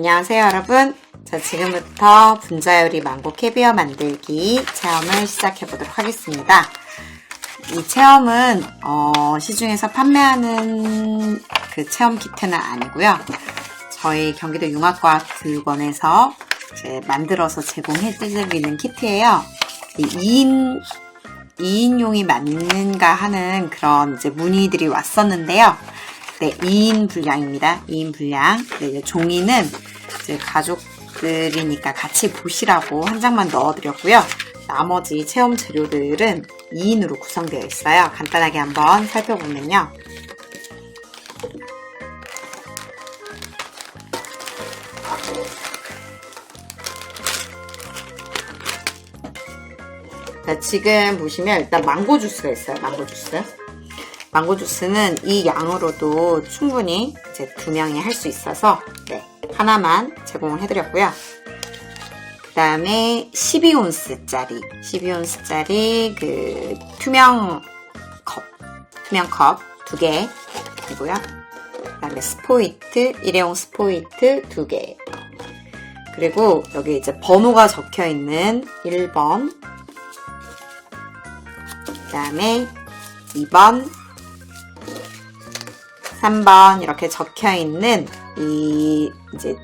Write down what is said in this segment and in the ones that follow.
안녕하세요 여러분. 자 지금부터 분자요리 망고 캐비어 만들기 체험을 시작해 보도록 하겠습니다. 이 체험은 어, 시중에서 판매하는 그 체험 키트는 아니고요. 저희 경기도 융합과학교육원에서 만들어서 제공해 드리는 키트예요. 2인 2인용이 맞는가 하는 그런 이제 문의들이 왔었는데요. 네, 2인 분량입니다. 2인 분량. 네, 종이는 가족들이니까 같이 보시라고 한 장만 넣어드렸고요. 나머지 체험 재료들은 2인으로 구성되어 있어요. 간단하게 한번 살펴보면요. 자, 지금 보시면 일단 망고 주스가 있어요. 망고 주스. 망고 주스는 이 양으로도 충분히 이제 두 명이 할 수 있어서 네, 하나만 제공을 해드렸고요. 그 다음에 12온스짜리, 12온스짜리 그 투명 컵, 투명 컵 두 개이고요. 그 다음에 스포이트, 일회용 스포이트 두 개. 그리고 여기 이제 번호가 적혀 있는 1번, 그 다음에 2번, 3번 이렇게 적혀 있는 이 이제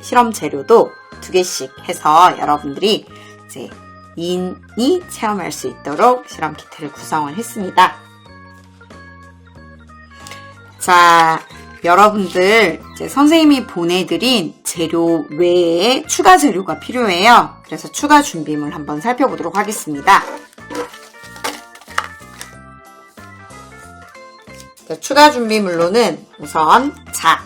실험 재료도 두 개씩 해서 여러분들이 이제 2인이 체험할 수 있도록 실험 키트를 구성을 했습니다. 자, 여러분들 이제 선생님이 보내드린 재료 외에 추가 재료가 필요해요. 그래서 추가 준비물 한번 살펴보도록 하겠습니다. 추가 준비물로는 우선 자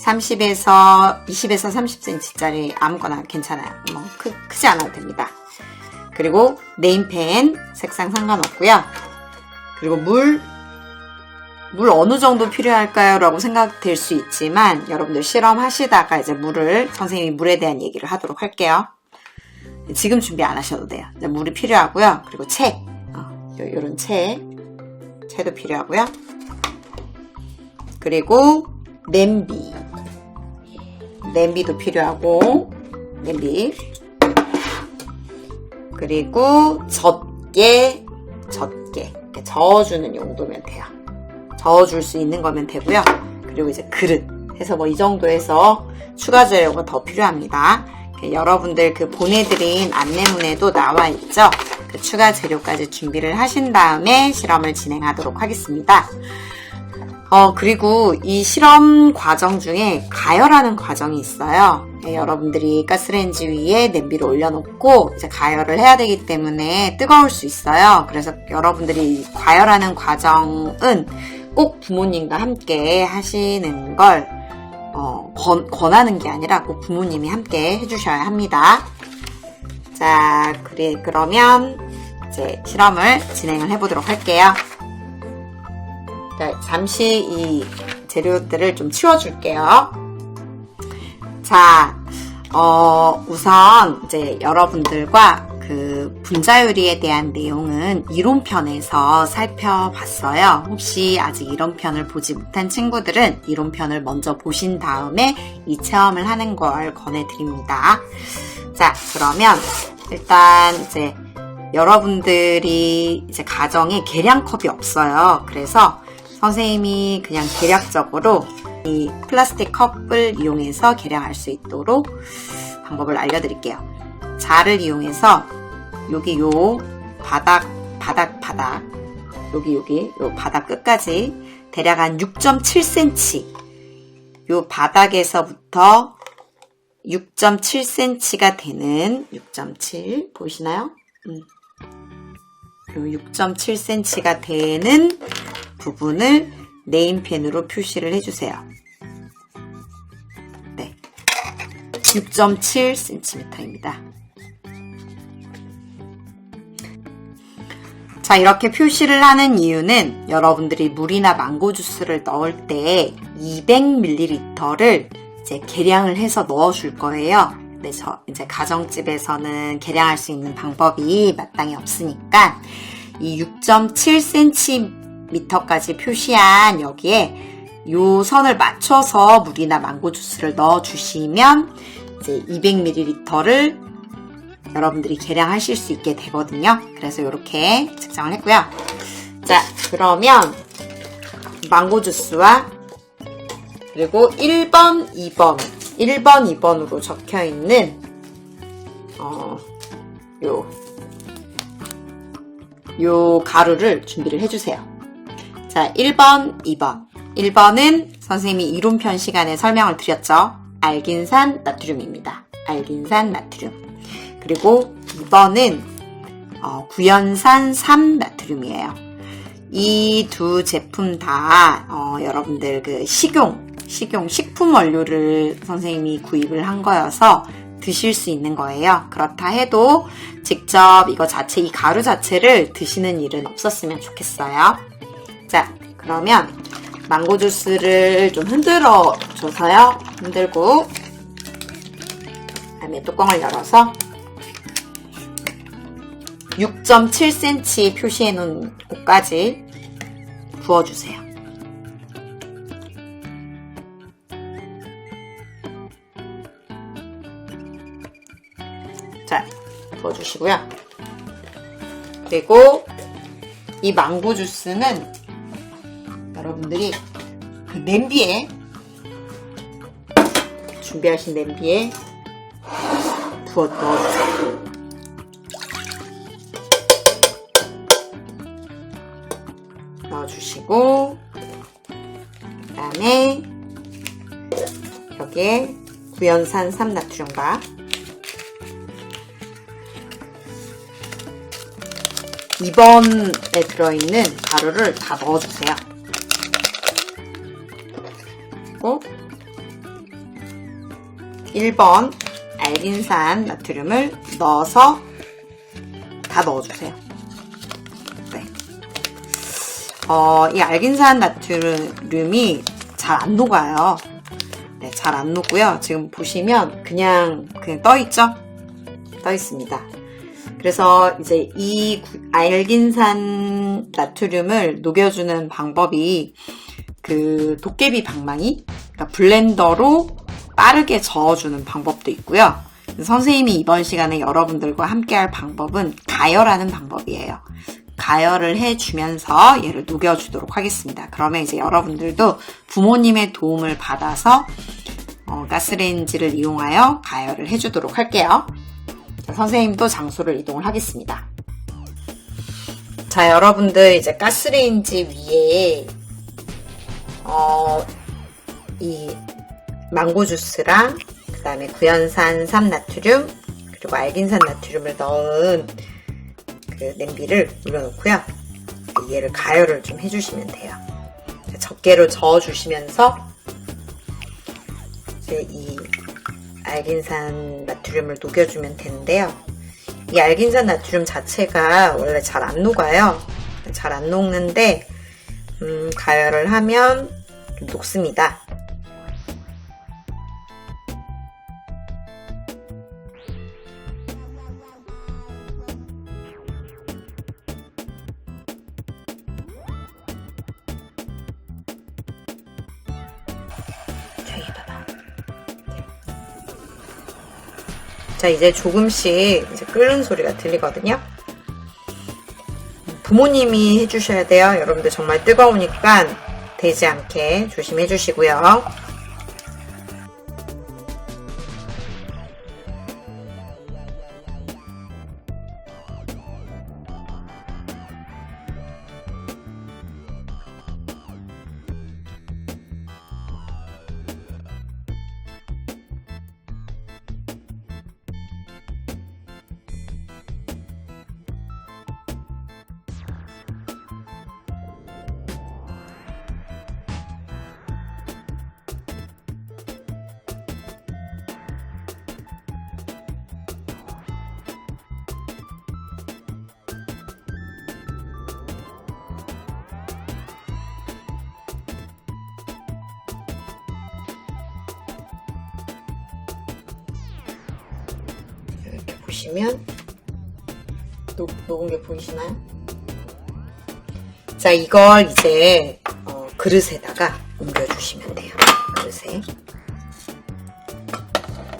30에서 20에서 30cm짜리 아무거나 괜찮아요. 뭐 크, 크지 않아도 됩니다. 그리고 네임펜 색상 상관없고요. 그리고 물, 물 어느 정도 필요할까요? 라고 생각될 수 있지만 여러분들 실험하시다가 이제 물을 선생님이 물에 대한 얘기를 하도록 할게요. 지금 준비 안 하셔도 돼요. 물이 필요하고요. 그리고 책, 어, 이런 책, 채도 필요하고요. 그리고 냄비. 냄비도 필요하고 냄비. 그리고 젖게 젖게. 이렇게 저어주는 용도면 돼요. 저어줄 수 있는 거면 되고요. 그리고 이제 그릇 해서 뭐 이 정도 해서 추가 재료가 더 필요합니다. 여러분들 그 보내드린 안내문에도 나와 있죠? 그 추가 재료까지 준비를 하신 다음에 실험을 진행하도록 하겠습니다 어, 그리고 이 실험 과정 중에 가열하는 과정이 있어요. 예, 여러분들이 가스레인지 위에 냄비를 올려놓고 이제 가열을 해야 되기 때문에 뜨거울 수 있어요. 그래서 여러분들이 가열하는 과정은 꼭 부모님과 함께 하시는 걸 어, 권, 권하는 게 아니라 꼭 부모님이 함께 해주셔야 합니다. 자, 그래, 그러면 이제 실험을 진행을 해보도록 할게요. 자, 잠시 이 재료들을 좀 치워줄게요. 자, 어, 우선 이제 여러분들과 그 분자요리에 대한 내용은 이론편에서 살펴봤어요. 혹시 아직 이론편을 보지 못한 친구들은 이론편을 먼저 보신 다음에 이 체험을 하는 걸 권해드립니다. 자, 그러면 일단 이제 여러분들이 이제 가정에 계량컵이 없어요. 그래서 선생님이 그냥 대략적으로 이 플라스틱 컵을 이용해서 계량할 수 있도록 방법을 알려드릴게요. 자를 이용해서 여기 요 바닥, 바닥, 바닥, 여기, 여기, 요 바닥 끝까지 대략 한 6.7cm 요 바닥에서부터 6.7cm가 되는 6.7 보이시나요? 음. 6.7cm가 되는 부분을 네임펜으로 표시를 해주세요. 네. 6.7cm입니다. 자, 이렇게 표시를 하는 이유는 여러분들이 물이나 망고 주스를 넣을 때 200ml를 이제 계량을 해서 넣어 줄 거예요. 네, 저 이제 가정집에서는 계량할 수 있는 방법이 마땅히 없으니까 이 6.7cm 까지 표시한 여기에 요 선을 맞춰서 물이나 망고 주스를 넣어 주시면 이제 200ml를 여러분들이 계량하실 수 있게 되거든요. 그래서 이렇게 측정을 했고요. 자, 그러면 망고 주스와 그리고 1번, 2번, 1번, 2번으로 적혀 있는 어, 요, 요 가루를 준비를 해주세요. 자, 1번, 2번. 1번은 선생님이 이론편 시간에 설명을 드렸죠. 알긴산 나트륨입니다. 알긴산 나트륨. 그리고 2번은 어, 구연산 3 나트륨이에요. 이 두 제품 다 어, 여러분들 그 식용, 식용 식품 원료를 선생님이 구입을 한 거여서 드실 수 있는 거예요. 그렇다 해도 직접 이거 자체, 이 가루 자체를 드시는 일은 없었으면 좋겠어요. 자, 그러면 망고 주스를 좀 흔들어 줘서요. 흔들고, 그다음에 뚜껑을 열어서 6.7cm 표시해 놓은 곳까지 부어주세요. 자, 부어주시고요. 그리고 이 망고 주스는 여러분들이 그 냄비에 준비하신 냄비에 부어 넣어주세요. 넣어주시고 그 다음에 여기에 구연산 3나트륨과 2번에 들어있는 가루를 다 넣어주세요. 1번 알긴산 나트륨을 넣어서 다 넣어주세요. 네. 어, 이 알긴산 나트륨이 잘 안 녹아요. 네, 잘 안 녹고요. 지금 보시면 그냥 그냥 떠 있죠? 떠 있습니다. 그래서 이제 이 구- 알긴산 나트륨을 녹여주는 방법이 그 도깨비 방망이, 그러니까 블렌더로 빠르게 저어주는 방법도 있고요. 선생님이 이번 시간에 여러분들과 함께 할 방법은 가열하는 방법이에요. 가열을 해주면서 얘를 녹여주도록 하겠습니다. 그러면 이제 여러분들도 부모님의 도움을 받아서 어, 가스레인지를 이용하여 가열을 해주도록 할게요. 자, 선생님도 장소를 이동을 하겠습니다. 자, 여러분들 이제 가스레인지 위에 어, 이 망고 주스랑 그 다음에 구연산 3나트륨 그리고 알긴산 나트륨을 넣은 그 냄비를 올려놓고요. 얘를 가열을 좀 해주시면 돼요. 자, 적게로 저어주시면서 이제 이 알긴산 나트륨을 녹여주면 되는데요. 이 알긴산 나트륨 자체가 원래 잘 안 녹아요. 잘 안 녹는데 음, 가열을 하면 좀 녹습니다. 자, 이제 조금씩 이제 끓는 소리가 들리거든요. 부모님이 해주셔야 돼요. 여러분들 정말 뜨거우니까 되지 않게 조심해 주시고요. 보시면 녹, 녹은 게 보이시나요? 자, 이걸 이제 어, 그릇에다가 옮겨주시면 돼요. 그릇에.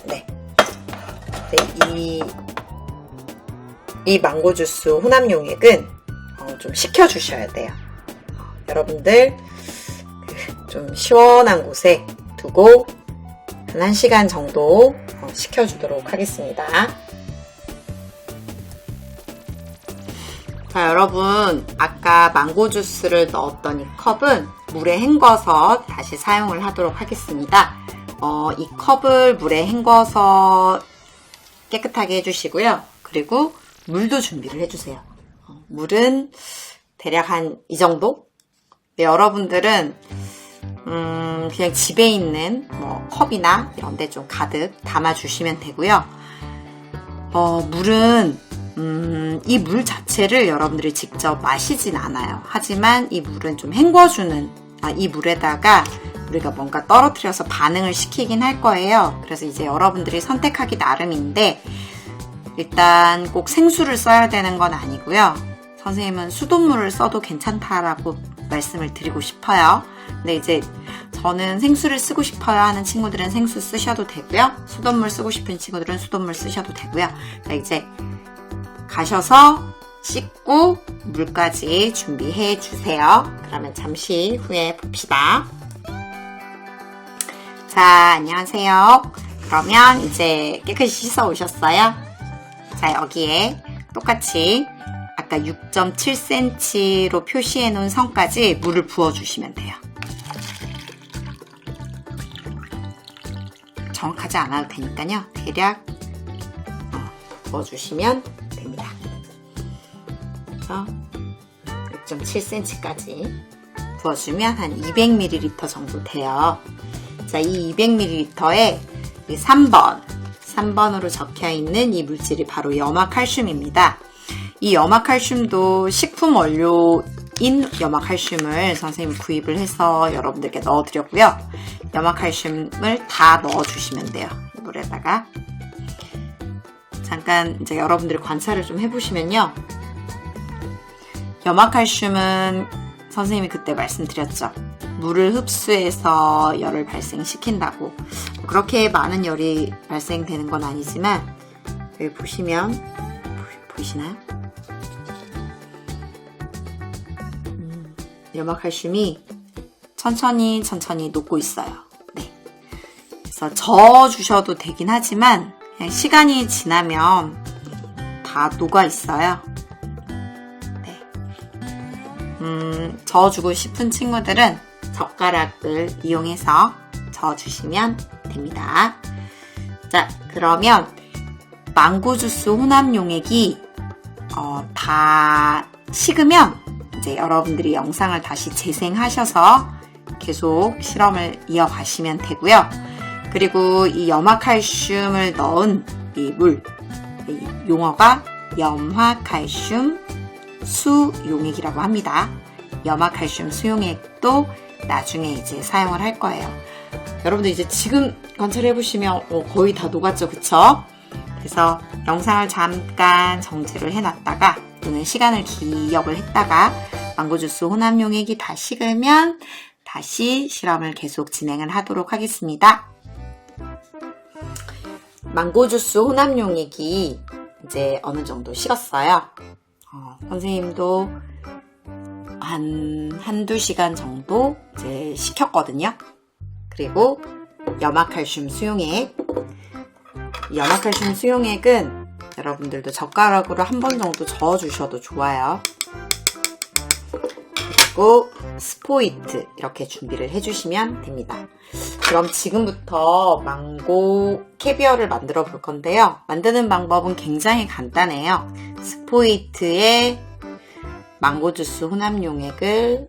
네. 네, 이, 이 망고 주스 혼합 용액은 어, 좀 식혀주셔야 돼요. 어, 여러분들 그좀 시원한 곳에 두고 한 1시간 정도 어, 식혀주도록 하겠습니다. 자, 여러분, 아까 망고 주스를 넣었던 이 컵은 물에 헹궈서 다시 사용을 하도록 하겠습니다. 어, 이 컵을 물에 헹궈서 깨끗하게 해주시고요. 그리고 물도 준비를 해주세요. 어, 물은 대략 한 이 정도? 네, 여러분들은 음, 그냥 집에 있는 뭐 컵이나 이런 데 좀 가득 담아주시면 되고요. 어, 물은 음, 이 물 자체를 여러분들이 직접 마시진 않아요. 하지만 이 물은 좀 헹궈주는, 아, 이 물에다가 우리가 뭔가 떨어뜨려서 반응을 시키긴 할 거예요. 그래서 이제 여러분들이 선택하기 나름인데, 일단 꼭 생수를 써야 되는 건 아니고요. 선생님은 수돗물을 써도 괜찮다라고 말씀을 드리고 싶어요. 근데 이제 저는 생수를 쓰고 싶어요 하는 친구들은 생수 쓰셔도 되고요. 수돗물 쓰고 싶은 친구들은 수돗물 쓰셔도 되고요. 자, 이제 가셔서 씻고 물까지 준비해 주세요. 그러면 잠시 후에 봅시다. 자, 안녕하세요. 그러면 이제 깨끗이 씻어 오셨어요? 자, 여기에 똑같이 아까 6.7cm로 표시해 놓은 선까지 물을 부어 주시면 돼요. 정확하지 않아도 되니까요. 대략 어, 부어 주시면 됩니다. 그래서 6.7cm까지 부어주면 한 200ml 정도 돼요. 자, 이 200ml에 3번, 3번으로 적혀 있는 이 물질이 바로 염화칼슘입니다. 이 염화칼슘도 식품 원료인 염화칼슘을 선생님 구입을 해서 여러분들께 넣어드렸고요. 염화칼슘을 다 넣어주시면 돼요. 물에다가. 잠깐 이제 여러분들이 관찰을 좀 해보시면요. 염화칼슘은 선생님이 그때 말씀드렸죠. 물을 흡수해서 열을 발생시킨다고. 그렇게 많은 열이 발생되는 건 아니지만, 여기 보시면, 보- 보이시나요? 음, 염화칼슘이 천천히 천천히 녹고 있어요. 네. 그래서 저어 주셔도 되긴 하지만, 그냥 시간이 지나면 다 녹아 있어요. 네. 음, 저어주고 싶은 친구들은 젓가락을 이용해서 저어주시면 됩니다. 자, 그러면 망고 주스 혼합 용액이 어, 다 식으면 이제 여러분들이 영상을 다시 재생하셔서 계속 실험을 이어가시면 되고요. 그리고 이 염화칼슘을 넣은 이 물, 이 용어가 염화칼슘 수용액이라고 합니다. 염화칼슘 수용액도 나중에 이제 사용을 할 거예요. 여러분들 이제 지금 관찰해 보시면 어, 거의 다 녹았죠, 그쵸? 그래서 영상을 잠깐 정지를 해놨다가 또는 시간을 기억을 했다가 망고주스 혼합 용액이 다 식으면 다시 실험을 계속 진행을 하도록 하겠습니다. 망고주스 혼합 용액이 이제 어느 정도 식었어요. 어, 선생님도 한, 한두 시간 정도 이제 식혔거든요. 그리고 염화칼슘 수용액. 이 염화칼슘 수용액은 여러분들도 젓가락으로 한 번 정도 저어주셔도 좋아요. 그리고 스포이트 이렇게 준비를 해주시면 됩니다. 그럼 지금부터 망고 캐비어를 만들어 볼 건데요. 만드는 방법은 굉장히 간단해요. 스포이트에 망고 주스 혼합 용액을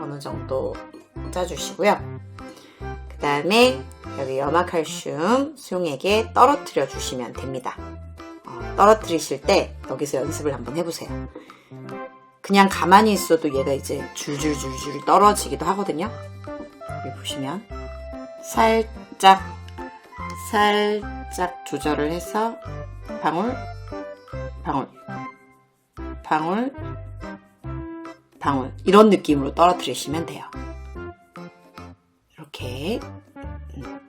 어느 정도 짜주시고요. 그 다음에 여기 염화칼슘 수용액에 떨어뜨려 주시면 됩니다. 어, 떨어뜨리실 때 여기서 연습을 한번 해보세요. 그냥 가만히 있어도 얘가 이제 줄줄줄줄 떨어지기도 하거든요. 여기 보시면 살짝 살짝 조절을 해서 방울 방울 방울 방울 이런 느낌으로 떨어뜨리시면 돼요. 이렇게. 음.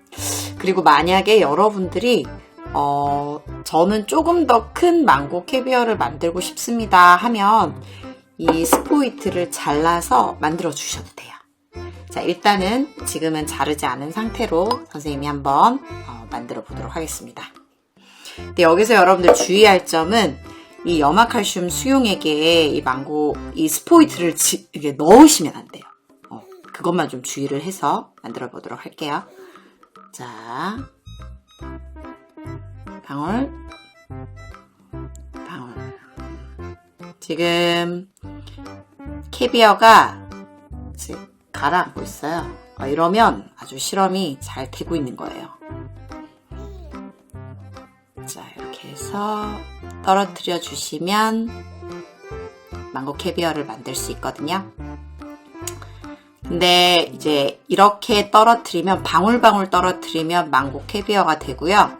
그리고 만약에 여러분들이 어, 저는 조금 더 큰 망고 캐비어를 만들고 싶습니다 하면 이 스포이트를 잘라서 만들어 주셔도 돼요. 자, 일단은 지금은 자르지 않은 상태로 선생님이 한번 어, 만들어 보도록 하겠습니다. 근데 여기서 여러분들 주의할 점은 이 염화칼슘 수용액에 이 망고 이 스포이트를 지, 이게 넣으시면 안 돼요. 어, 그것만 좀 주의를 해서 만들어 보도록 할게요. 자, 방울. 지금 캐비어가 가라앉고 있어요. 어, 이러면 아주 실험이 잘 되고 있는 거예요. 자, 이렇게 해서 떨어뜨려 주시면 망고 캐비어를 만들 수 있거든요. 근데 이제 이렇게 떨어뜨리면 방울방울 떨어뜨리면 망고 캐비어가 되고요.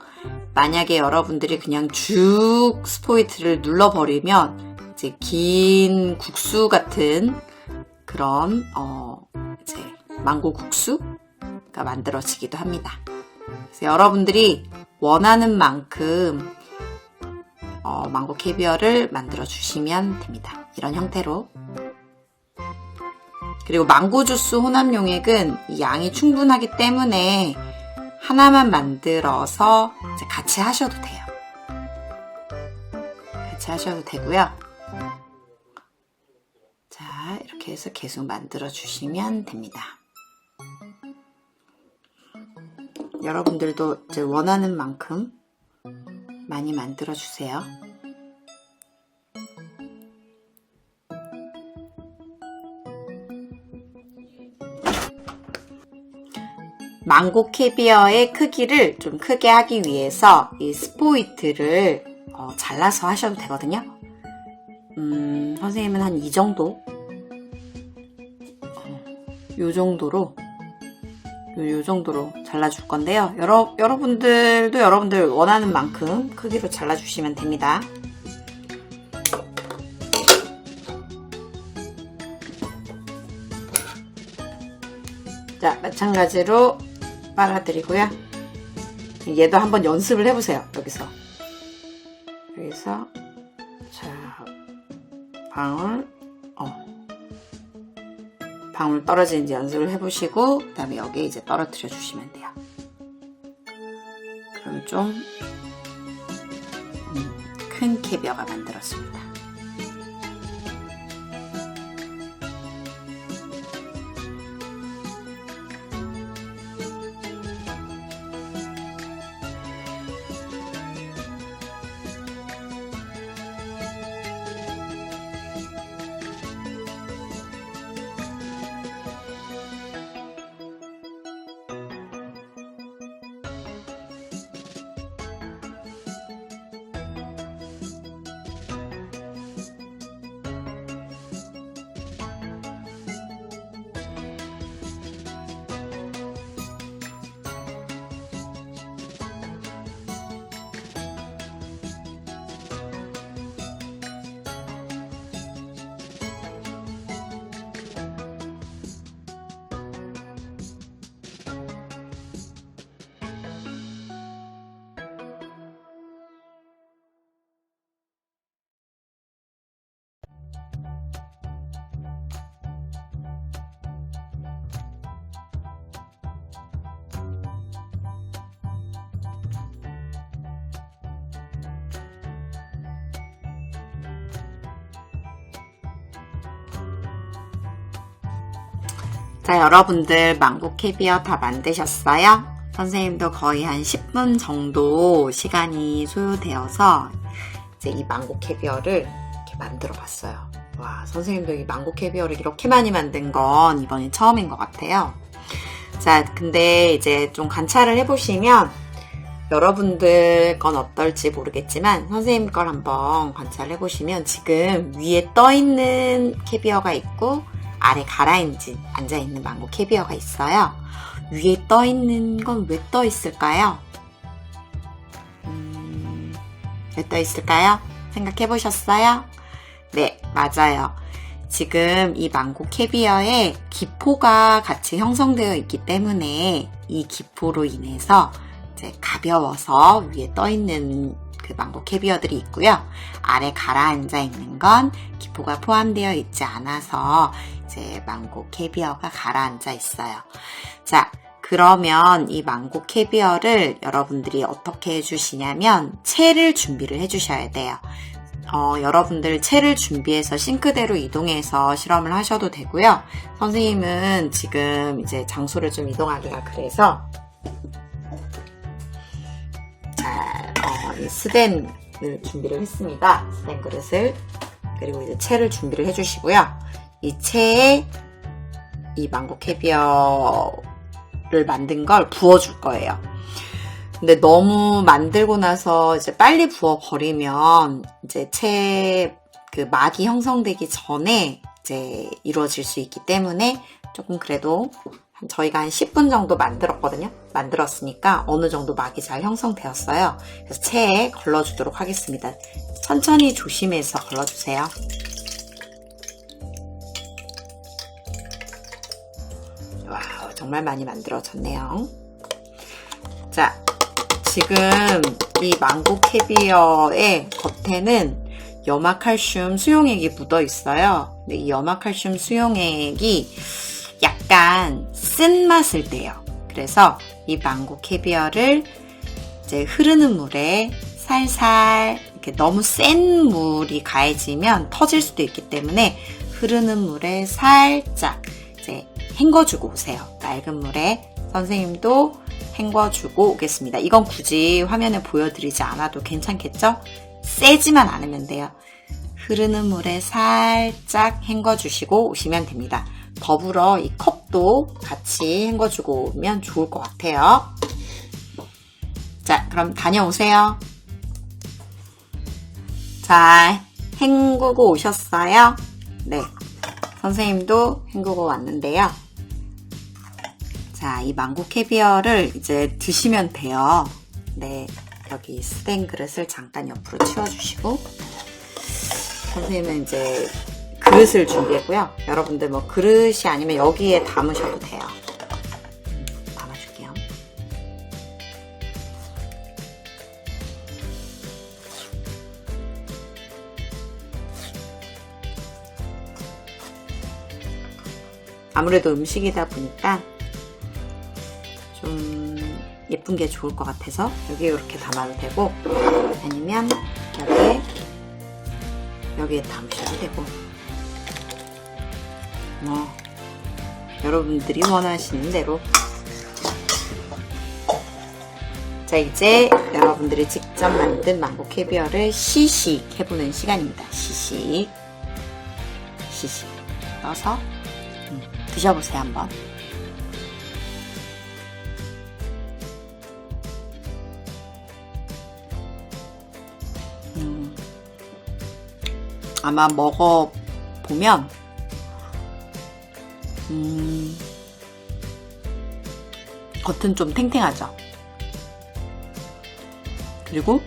만약에 여러분들이 그냥 쭉 스포이트를 눌러버리면 이제 긴 국수 같은 그런 어 이제 망고 국수가 만들어지기도 합니다. 그래서 여러분들이 원하는 만큼 어, 망고 캐비어를 만들어 주시면 됩니다. 이런 형태로. 그리고 망고 주스 혼합 용액은 이 양이 충분하기 때문에 하나만 만들어서 같이 하셔도 돼요. 같이 하셔도 되고요. 이렇게 해서 계속 만들어 주시면 됩니다. 여러분들도 이제 원하는 만큼 많이 만들어 주세요. 망고 캐비어의 크기를 좀 크게 하기 위해서 이 스포이트를 어, 잘라서 하셔도 되거든요. 음, 선생님은 한 이 정도, 어, 요 정도로, 요, 요 정도로 잘라줄 건데요. 여러, 여러분들도 여러분들 원하는 만큼 크기로 잘라주시면 됩니다. 자, 마찬가지로 빨아드리고요. 얘도 한번 연습을 해보세요. 여기서. 여기서 자 방울 어 방울 떨어지는지 연습을 해보시고 그 다음에 여기에 이제 떨어뜨려 주시면 돼요. 그럼 좀 큰 캐비어가 만들었습니다. 자, 여러분들 망고 캐비어 다 만드셨어요? 선생님도 거의 한 10분 정도 시간이 소요되어서 이제 이 망고 캐비어를 이렇게 만들어 봤어요. 와, 선생님도 이 망고 캐비어를 이렇게 많이 만든 건 이번이 처음인 것 같아요. 자, 근데 이제 좀 관찰을 해보시면 여러분들 건 어떨지 모르겠지만 선생님 걸 한번 관찰해 보시면 지금 위에 떠 있는 캐비어가 있고 아래 가라앉은 앉아 있는 망고 캐비어가 있어요. 위에 떠 있는 건 왜 떠 있을까요? 음, 왜 떠 있을까요? 생각해 보셨어요? 네, 맞아요. 지금 이 망고 캐비어에 기포가 같이 형성되어 있기 때문에 이 기포로 인해서 가벼워서 위에 떠 있는 그 망고 캐비어들이 있고요. 아래 가라앉아 있는 건 기포가 포함되어 있지 않아서 이제 망고 캐비어가 가라앉아 있어요. 자, 그러면 이 망고 캐비어를 여러분들이 어떻게 해주시냐면 채를 준비를 해주셔야 돼요. 어, 여러분들 채를 준비해서 싱크대로 이동해서 실험을 하셔도 되고요. 선생님은 지금 이제 장소를 좀 이동하기가 그래서 자, 어, 이 스덴을 준비를 했습니다. 스덴 그릇을 그리고 이제 채를 준비를 해주시고요. 이 채에 이 망고 캐비어를 만든 걸 부어줄 거예요. 근데 너무 만들고 나서 이제 빨리 부어 버리면 이제 채 그 막이 형성되기 전에 이제 이루어질 수 있기 때문에 조금 그래도 한- 저희가 한 10분 정도 만들었거든요. 만들었으니까 어느 정도 막이 잘 형성되었어요. 그래서 채에 걸러주도록 하겠습니다. 천천히 조심해서 걸러주세요. 와우, 정말 많이 만들어졌네요. 자, 지금 이 망고 캐비어의 겉에는 염화칼슘 수용액이 묻어 있어요. 근데 이 염화칼슘 수용액이 약간 쓴 맛을 내요. 그래서 이 망고 캐비어를 이제 흐르는 물에 살살 이렇게 너무 센 물이 가해지면 터질 수도 있기 때문에 흐르는 물에 살짝 이제 헹궈주고 오세요. 맑은 물에 선생님도 헹궈주고 오겠습니다. 이건 굳이 화면에 보여드리지 않아도 괜찮겠죠? 세지만 않으면 돼요. 흐르는 물에 살짝 헹궈주시고 오시면 됩니다. 더불어 이 컵도 같이 헹궈주고 오면 좋을 것 같아요. 자, 그럼 다녀오세요. 자, 헹구고 오셨어요? 네. 선생님도 헹구고 왔는데요. 자, 이 망고 캐비어를 이제 드시면 돼요. 네. 여기 스텐 그릇을 잠깐 옆으로 치워주시고, 선생님은 이제 그릇을 준비했고요. 여러분들 뭐 그릇이 아니면 여기에 담으셔도 돼요. 음, 담아줄게요. 아무래도 음식이다 보니까 좀 예쁜 게 좋을 것 같아서 여기 이렇게 담아도 되고 아니면 여기에 여기에 담으셔도 되고 뭐 여러분들이 원하시는 대로. 자 이제 여러분들이 직접 만든 망고 캐비어를 시식 해보는 시간입니다. 시식. 시식. 넣어서 음, 드셔보세요 한번. 음, 아마 먹어보면 음, 겉은 좀 탱탱하죠. 그리고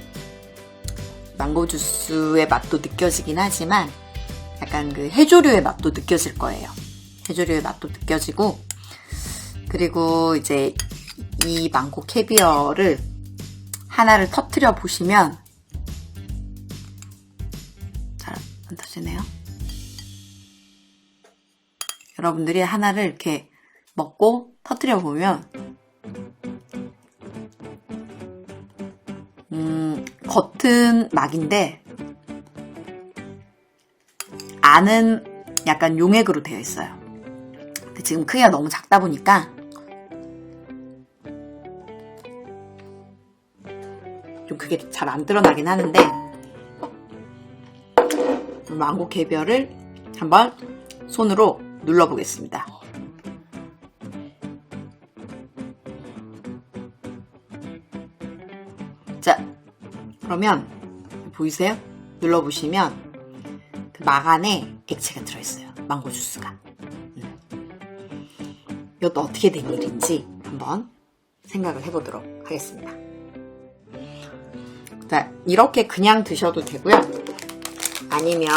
망고 주스의 맛도 느껴지긴 하지만 약간 그 해조류의 맛도 느껴질 거예요. 해조류의 맛도 느껴지고 그리고 이제 이 망고 캐비어를 하나를 터트려 보시면 잘 안 터지네요. 여러분들이 하나를 이렇게 먹고 터트려 보면 음, 겉은 막인데 안은 약간 용액으로 되어 있어요. 지금 크기가 너무 작다 보니까 좀 그게 잘 안 드러나긴 하는데 망고 개별을 한번 손으로 눌러보겠습니다. 자, 그러면 보이세요? 눌러보시면 그막 안에 액체가 들어있어요. 망고 주스가. 음. 이것도 어떻게 된 일인지 한번 생각을 해보도록 하겠습니다. 자, 이렇게 그냥 드셔도 되고요. 아니면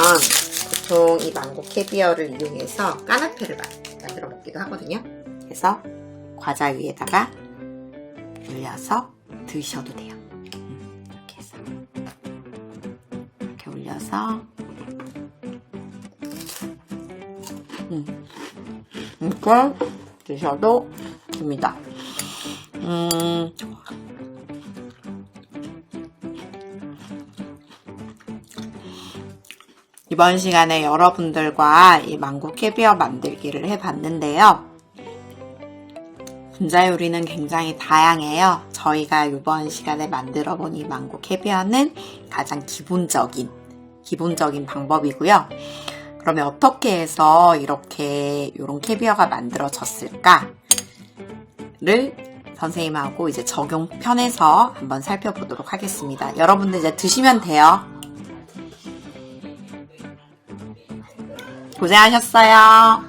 보통 이 망고 캐비어를 이용해서 까나페를 마- 만들어 먹기도 하거든요. 그래서 과자 위에다가 올려서 드셔도 돼요. 음, 이렇게 해서 이렇게 올려서 음, 이렇게 드셔도 됩니다. 음, 이번 시간에 여러분들과 이 망고 캐비어 만들기를 해봤는데요. 분자 요리는 굉장히 다양해요. 저희가 이번 시간에 만들어 본 이 망고 캐비어는 가장 기본적인, 기본적인 방법이고요. 그러면 어떻게 해서 이렇게 이런 캐비어가 만들어졌을까를 선생님하고 이제 적용편에서 한번 살펴보도록 하겠습니다. 여러분들 이제 드시면 돼요. 고생하셨어요.